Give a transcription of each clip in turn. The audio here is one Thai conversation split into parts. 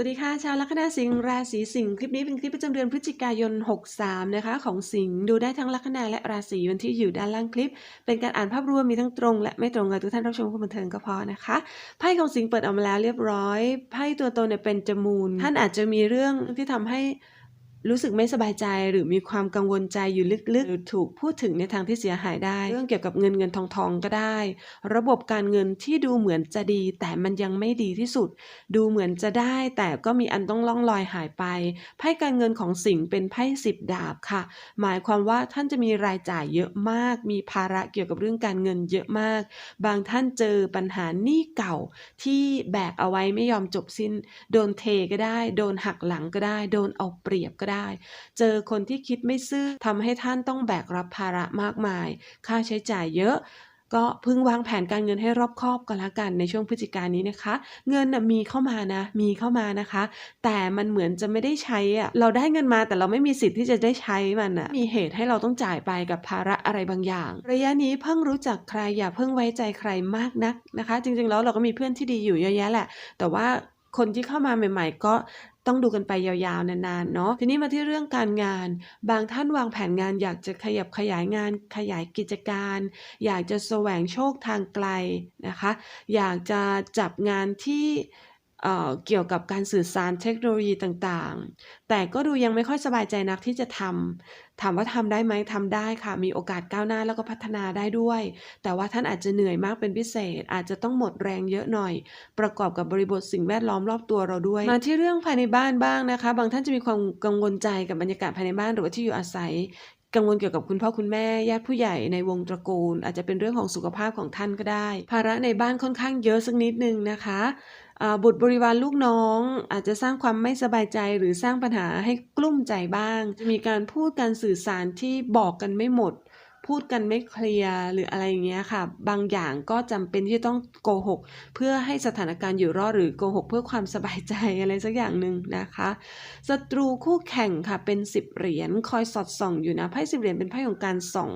สวัสดีค่ะ ชาวลัคนาสิงห์ราศีสิงห์คลิปนี้เป็นคลิปประจำเดือนพฤศจิกายน 63 นะคะ ของสิงห์ดูได้ทั้งลัคนาและราศีวันที่อยู่ด้านล่างคลิป เป็นการอ่านภาพรวมมีทั้งตรง และไม่ตรงกับทุกท่านรับชมความบันเทิงก็พอนะคะไพ่ของสิงห์เปิดออกมาแล้วเรียบร้อยไพ่ตัวตนเนี่ยเป็นจมูลท่านอาจจะมีเรื่องที่ทำให้ รู้สึกไม่สบายใจหรือมีความกังวลใจอยู่ลึกๆหรือถูกพูดถึงในทางที่เสียหายได้ เรื่องเกี่ยวกับเงินเงินทองทองก็ได้ ระบบการเงินที่ดูเหมือนจะดี แต่มันยังไม่ดีที่สุด ดูเหมือนจะได้ แต่ก็มีอันต้องล่องลอยหายไปไพ่การเงินของสิงห์เป็นไพ่สิบดาบค่ะ หมายความว่าท่านจะมีรายจ่ายเยอะมาก มีภาระเกี่ยวกับเรื่องการเงินเยอะมาก บางท่านเจอปัญหาหนี้เก่าที่แบกเอาไว้ไม่ยอมจบสิ้น โดนเทก็ได้ โดนหักหลังก็ได้ โดนเอาเปรียบก็ได้ เจอคนที่คิดไม่ซื่อทำให้ท่านต้องแบกรับภาระมากมาย ค่าใช้จ่ายเยอะก็พึงวางแผนการเงินให้รอบคอบก็แล้วกันในช่วงพฤศจิกายนนี้นะคะ เงินนะมีเข้ามานะ มีเข้ามานะคะ แต่มันเหมือนจะไม่ได้ใช้อะเราได้เงินมาแต่เราไม่มีสิทธิ์ที่จะได้ใช้มันอะมีเหตุให้เราต้องจ่ายไปกับภาระอะไรบางอย่าง ระยะนี้เพิ่งรู้จักใครอย่าเพิ่งไว้ใจใครมากนักนะคะ จริงๆแล้วเราก็มีเพื่อนที่ดีอยู่เยอะแยะแหละ แต่ว่าคนที่เข้ามาใหม่ ๆ ก็ ต้องดูกันไปยาวๆนานๆเนาะทีนี้มาที่เรื่องการงาน บางท่านวางแผนงานอยากจะขยับขยายงาน ขยายกิจการ อยากจะแสวงโชคทางไกลนะคะ อยากจะจับงานที่ เเกี่ยวกับการสื่อสารเทคโนโลยีต่างๆ แต่ก็ดูยังไม่ค่อยสบายใจนักที่จะทำ ถามว่าทำได้ไหมทำได้ค่ะ มีโอกาสก้าวหน้าแล้วก็พัฒนาได้ด้วย แต่ว่าท่านอาจจะเหนื่อยมากเป็นพิเศษ อาจจะต้องหมดแรงเยอะหน่อย ประกอบกับบริบทสิ่งแวดล้อมรอบตัวเราด้วย มาที่เรื่องภายในบ้านบ้างนะคะ บางท่านจะมีความกังวลใจกับบรรยากาศภายในบ้านหรือว่าที่อยู่อาศัยกังวลเกี่ยวกับคุณพ่อคุณแม่ญาติผู้ใหญ่ในวงตระกูล อาจจะเป็นเรื่องของสุขภาพของท่านก็ได้ ภาระในบ้านค่อนข้างเยอะสักนิดนึงนะคะ บุตรบริวารลูกน้อง อาจจะสร้างความไม่สบายใจหรือสร้างปัญหาให้กลุ้มใจบ้าง จะมีการพูดการสื่อสารที่บอกกันไม่หมด พูดกันไม่เคลียร์หรืออะไรอย่างเงี้ยค่ะ บางอย่างก็จำเป็นที่ต้องโกหก เพื่อให้สถานการณ์อยู่รอดหรือโกหก เพื่อความสบายใจอะไรสักอย่างหนึ่งนะคะศัตรูคู่แข่งค่ะเป็นสิบเหรียญคอยสอดส่องอยู่นะไพ่สิบเหรียญเป็นไพ่ของการส่อง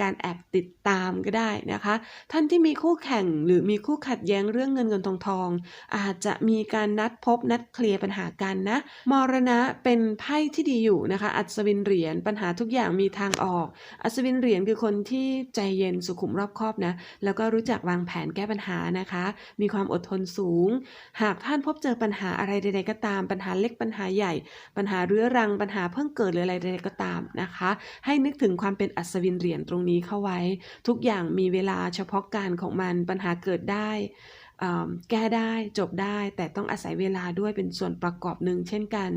การแอบติดตามก็ได้นะคะ ท่านที่มีคู่แข่งหรือมีคู่ขัดแย้งเรื่องเงินเงินทองทอง อาจจะมีการนัดพบนัดเคลียร์ปัญหากันนะมรณะเป็นไพ่ที่ดีอยู่นะคะ อัศวินเหรียญปัญหาทุกอย่างมีทางออก อัศวินเหรียญคือคนที่ใจเย็นสุขุมรอบคอบนะ แล้วก็รู้จักวางแผนแก้ปัญหานะคะ มีความอดทนสูง หากท่านพบเจอปัญหาอะไรใดๆก็ตาม ปัญหาเล็กปัญหาใหญ่ ปัญหาเรื้อรัง ปัญหาเพิ่งเกิดหรืออะไรใดๆก็ตามนะคะ ให้นึกถึงความเป็นอัศวินเหรียญตรงนี้เข้าไว้ ทุกอย่างมีเวลาเฉพาะการของมัน ปัญหาเกิดได้ แก้ได้จบได้ แต่ต้องอาศัยเวลาด้วยเป็นส่วนประกอบหนึ่งเช่นกัน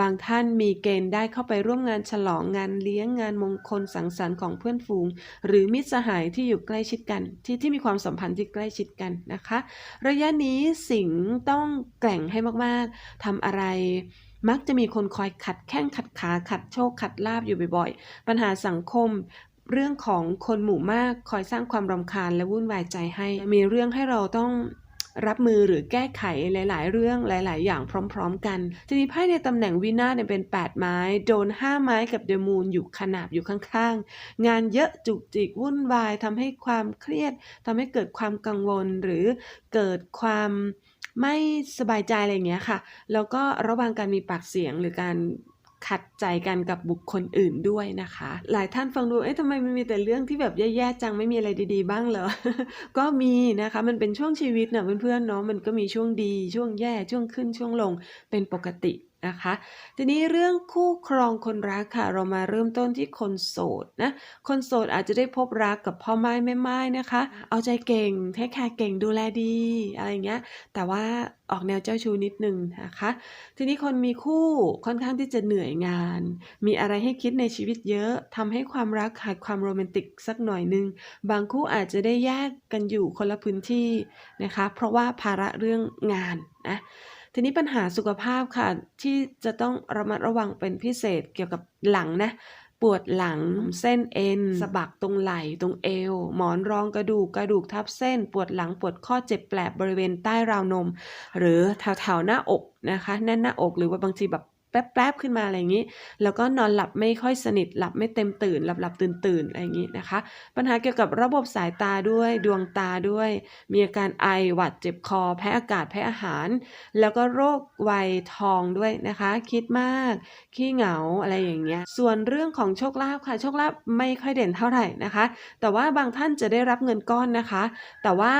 บางท่านมีเกณฑ์ได้เข้าไปร่วมงานฉลองงานเลี้ยงงานมงคลสังสรรค์ของเพื่อนฝูง หรือมิตรสหายที่อยู่ใกล้ชิดกัน ที่ที่มีความสัมพันธ์ที่ใกล้ชิดกันนะคะ ระยะนี้สิงห์ต้องแกร่งให้มากๆทำอะไรมักจะมีคนคอยขัดแข้งขัดขาขัดโชคขัดลาบอยู่บ่อยๆ ปัญหาสังคมเรื่องของคนหมู่มากคอยสร้างความรำคาญและวุ่นวายใจให้ มีเรื่องให้เราต้อง รับมือหรือแก้ไขหลาย ๆ เรื่องหลาย ๆ อย่างพร้อม ๆ กันทีนี้ไพ่ในตำแหน่งวินาเนี่ยเป็น 8 ไม้ โดน 5 ไม้กับเดมูนอยู่ขนาบอยู่ข้างๆ งานเยอะจุกจิกวุ่นวายทำให้ความเครียดทำให้เกิดความกังวลหรือเกิดความไม่สบายใจอะไรอย่างเงี้ยค่ะ แล้วก็ระว่างการมีปากเสียงหรือการ ขัดใจกันกับบุคคลอื่นด้วยนะคะ หลายท่านฟังดูเอ๊ะทำไมมันมีแต่เรื่องที่แบบแย่ๆจังไม่มีอะไรดีๆบ้างเหรอ ก็มีนะคะ มันเป็นช่วงชีวิตนะเพื่อนๆเนาะมันก็มีช่วงดีช่วงแย่ช่วงขึ้นช่วงลงเป็นปกติ นะคะ ทีนี้เรื่องคู่ครองคนรักค่ะ เรามาเริ่มต้นที่คนโสดนะ คนโสดอาจจะได้พบรักกับพ่อไม้แม่ไม้นะคะ เอาใจเก่งเทคแคร์เก่งดูแลดีอะไรอย่างเงี้ย แต่ว่าออกแนวเจ้าชู้นิดนึงนะคะ ทีนี้คนมีคู่ค่อนข้างที่จะเหนื่อยงาน มีอะไรให้คิดในชีวิตเยอะทำให้ความรักขาดความโรแมนติกสักหน่อยนึง บางคู่อาจจะได้แยกกันอยู่คนละพื้นที่นะคะ เพราะว่าภาระเรื่องงานนะ ทีนี้ปัญหาสุขภาพค่ะ ที่จะต้องระมัดระวังเป็นพิเศษเกี่ยวกับหลังนะ ปวดหลังเส้นเอ็นสะบักตรงไหล่ตรงเอว หมอนรองกระดูกกระดูกทับเส้น ปวดหลังปวดข้อเจ็บแปลบบริเวณใต้ราวนม หรือแถวๆหน้าอกนะคะ แน่นหน้าอกหรือว่าบางทีแบบ แป๊บๆขึ้นมาอะไรอย่างนี้ แล้วก็นอนหลับไม่ค่อยสนิทหลับไม่เต็มตื่น หลับหลับตื่นตื่นอะไรอย่างนี้นะคะ ปัญหาเกี่ยวกับระบบสายตาด้วยดวงตาด้วย มีอาการไอหวัดเจ็บคอ แพ้อากาศแพ้อาหาร แล้วก็โรควัยทองด้วยนะคะ คิดมากขี้เหงาอะไรอย่างเงี้ยส่วนเรื่องของโชคลาภค่ะโชคลาภไม่ค่อยเด่นเท่าไหร่นะคะ แต่ว่าบางท่านจะได้รับเงินก้อนนะคะ แต่ว่า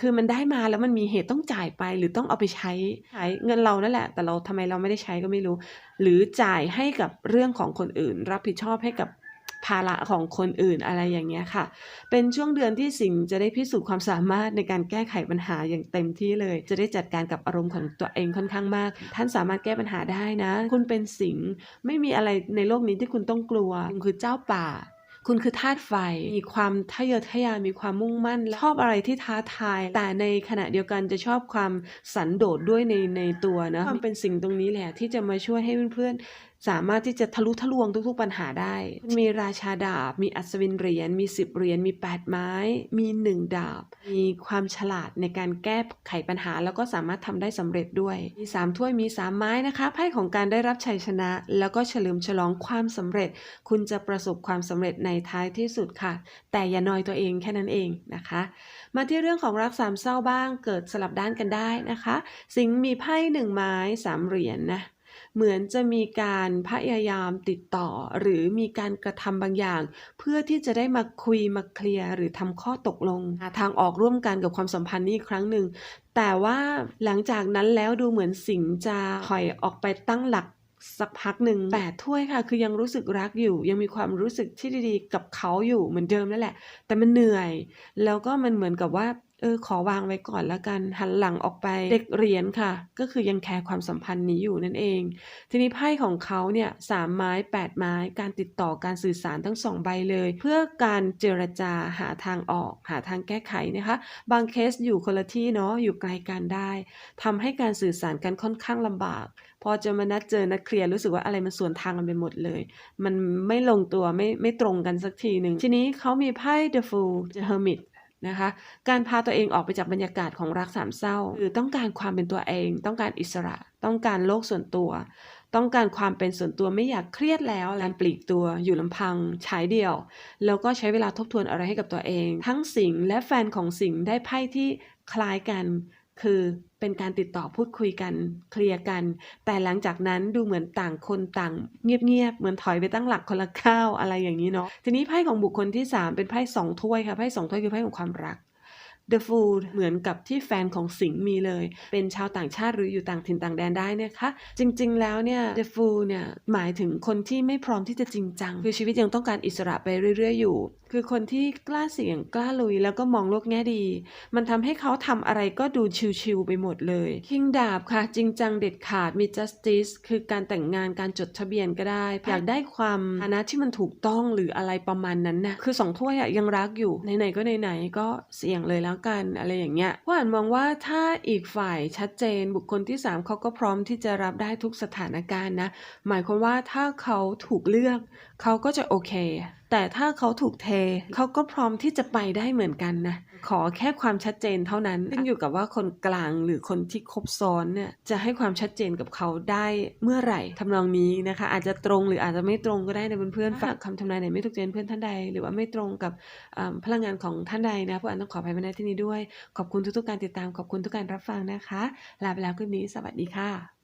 คือมันได้มาแล้วมันมีเหตุต้องจ่ายไปหรือต้องเอาไปใช้ใช้เงินเรานั่นแหละ แต่เราทำไมเราไม่ได้ใช้ก็ไม่รู้ หรือจ่ายให้กับเรื่องของคนอื่น รับผิดชอบให้กับภาระของคนอื่นอะไรอย่างเงี้ยค่ะ เป็นช่วงเดือนที่สิงจะได้พิสูจน์ความสามารถในการแก้ไขปัญหาอย่างเต็มที่เลย จะได้จัดการกับอารมณ์ของตัวเองค่อนข้างมาก ท่านสามารถแก้ปัญหาได้นะ คุณเป็นสิงไม่มีอะไรในโลกนี้ที่คุณต้องกลัวคุณคือเจ้าป่า คุณคือธาตุไฟ มีความทะเยอทะยานมีความมุ่งมั่น ชอบอะไรที่ท้าทาย แต่ในขณะเดียวกันจะชอบความสันโดษด้วยในในตัวนะความเป็นสิ่งตรงนี้แหละที่จะมาช่วยให้เพื่อนๆ สามารถที่จะทะลุทะลวงทุกๆปัญหาได้ มีราชาดาบ มีอัศวินเหรียญ มี10เหรียญ มี8ไม้ มี1ดาบ มีความฉลาดในการแก้ไขปัญหา แล้วก็สามารถทำได้สำเร็จด้วย มี3ถ้วย มี3ไม้นะคะ ไพ่ของการได้รับชัยชนะ แล้วก็เฉลิมฉลองความสำเร็จ คุณจะประสบความสำเร็จในท้ายที่สุดค่ะ แต่อย่านอยตัวเองแค่นั้นเองนะคะ มาที่เรื่องของรักสามเศร้าบ้าง เกิดสลับด้านกันได้นะคะ สิงมีไพ่หนึ่งไม้สามเหรียญนะ เหมือนจะมีการพยายามติดต่อ หรือมีการกระทำบางอย่าง เพื่อที่จะได้มาคุยมาเคลียร์หรือทำข้อตกลงหาทางออกร่วมกันกับความสัมพันธ์นี้อีกครั้งหนึ่งแต่ว่าหลังจากนั้นแล้วดูเหมือนสิงจะถอยออกไปตั้งหลักสักพักหนึ่งแปดถ้วยค่ะ คือยังรู้สึกรักอยู่ ยังมีความรู้สึกที่ดีๆ กับเขาอยู่เหมือนเดิมนั่นแหละ แต่มันเหนื่อย แล้วก็มันเหมือนกับว่า เออขอวางไว้ก่อนแล้วกัน หันหลังออกไปเด็กเรียญค่ะ ก็คือยังแคร์ความสัมพันธ์นี้อยู่นั่นเอง ทีนี้ไพ่ของเขาเนี่ยสามไม้แปดไม้การติดต่อการสื่อสารทั้งสองใบเลย เพื่อการเจรจาหาทางออกหาทางแก้ไขนะคะ บางเคสอยู่คนละที่เนาะอยู่ไกลกันได้ทำให้การสื่อสารกันค่อนข้างลำบากพอจะมานัดเจอนัดเคลียร์รู้สึกว่าอะไรมันสวนทางกันไปหมดเลย มันไม่ลงตัวไม่ไม่ตรงกันสักทีหนึ่งทีนี้เขามีไพ่ The Fool The Hermit นะคะ การพาตัวเองออกไปจากบรรยากาศของรักสามเศร้า คือต้องการความเป็นตัวเอง ต้องการอิสระ ต้องการโลกส่วนตัว ต้องการความเป็นส่วนตัวไม่อยากเครียดแล้วการปลีกตัวอยู่ลำพังฉายเดี่ยว แล้วก็ใช้เวลาทบทวนอะไรให้กับตัวเอง ทั้งสิงและแฟนของสิงได้ไพ่ที่คล้ายกัน คือเป็นการติดต่อพูดคุยกันเคลียร์กัน แต่หลังจากนั้นดูเหมือนต่างคนต่างเงียบๆเหมือนถอยไปตั้งหลักคนละข้าวอะไรอย่างนี้เนาะทีนี้ไพ่ของบุคคลที่ 3 เป็นไพ่สองถ้วยค่ะไพ่สองถ้วยคือไพ่ของความรัก The Fool เหมือนกับที่แฟนของสิงห์มีเลย เป็นชาวต่างชาติหรืออยู่ต่างถิ่นต่างแดนได้นะคะ จริงๆ แล้วเนี่ย The Fool เนี่ยหมายถึงคนที่ไม่พร้อมที่จะจริงจัง คือชีวิตยังต้องการอิสระไปเรื่อย ๆ อยู่ คือคนที่กล้าเสี่ยงกล้าลุยแล้วก็มองโลกแง่ดี มันทำให้เขาทำอะไรก็ดูชิวๆไปหมดเลย King ดาบค่ะ จริงจังเด็ดขาดมี justice คือการแต่งงานการจดทะเบียนก็ได้ อยากได้ความฐานะที่มันถูกต้องหรืออะไรประมาณนั้นนะคือสองถ้วยอะยังรักอยู่ไหนๆก็ไหนๆก็เสี่ยงเลยแล้วกันอะไรอย่างเงี้ยผู้อ่านมองว่าถ้าอีกฝ่ายชัดเจนบุคคลที่สามเขาก็พร้อมที่จะรับได้ทุกสถานการณ์นะ หมายความว่าถ้าเขาถูกเลือก เขาก็จะโอเค แต่ถ้าเขาถูกเทเขาก็พร้อมที่จะไปได้เหมือนกันนะขอแค่ความชัดเจนเท่านั้นขึ้นอยู่กับว่าคนกลางหรือคนที่คบซ้อนเนี่ยจะให้ความชัดเจนกับเขาได้เมื่อไหร่ทำนองนี้นะคะ อาจจะตรงหรืออาจจะไม่ตรงก็ได้นะเพื่อนๆฝากคำทำนายไหนไม่ถูกใจเพื่อนท่านใด หรือว่าไม่ตรงกับอ่าพลังงานของท่านใดนะผู้อ่านต้องขออภัยมาณที่นี้ด้วย ขอบคุณทุกๆการติดตามขอบคุณทุกการรับฟังนะคะลาไปแล้วคลิปนี้สวัสดีค่ะ